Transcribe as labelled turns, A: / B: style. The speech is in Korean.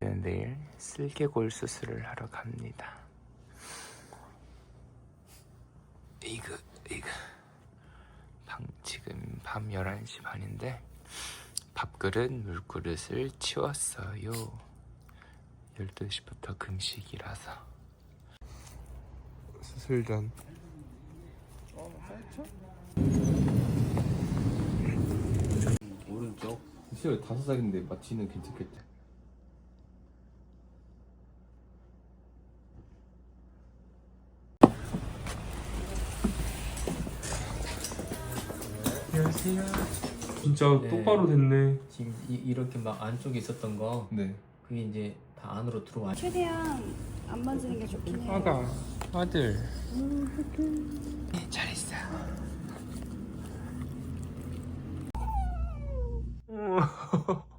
A: 내일 슬개골 수술을 하러 갑니다. 이거 이거 방 지금 밤 11시 반인데 밥그릇 물그릇을 치웠어요. 12시부터 금식이라서 수술 전
B: 오른쪽
A: 시월 다섯 살인데 마취는 괜찮겠다. 안녕하세요.
C: 진짜
B: 네.
C: 똑바로 됐네.
B: 지금 이, 이렇게 막 안쪽에 있었던 거
A: 네.
B: 그게 이제 다 안으로 들어와
D: 최대한 안 만지는 게 좋긴 해요.
A: 아가 아들. 네, 잘 있어.